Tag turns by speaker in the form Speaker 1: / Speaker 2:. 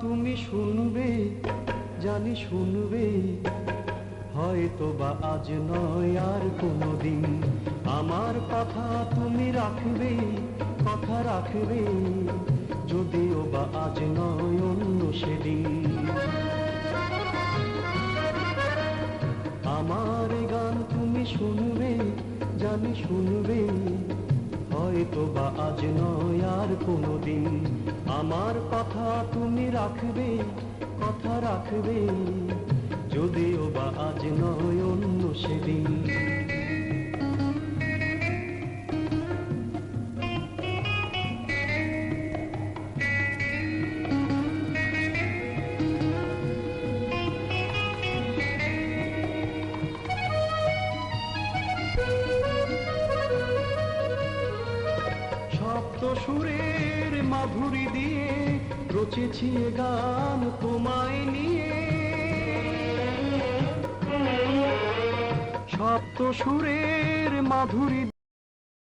Speaker 1: তুমি শুনবে, জানি শুনবে। হয়তো বা আজ নয় আর কোনোদিন। আমার কথা তুমি রাখবে, কথা রাখবে। যদিও বা আজ নয় অন্য সেদিন। আমার গান তুমি শুনবে, জানি শুনবে। হয়তো বা আজ নয় আর কোনো দিন আমার কথা তুমি রাখবে, কথা রাখবে। যদিও বা আজ নয় সপ্ত সুরের মাধুরী দিয়ে রচেছি গান তোমায় নিয়ে। সপ্ত সুরের মাধুরী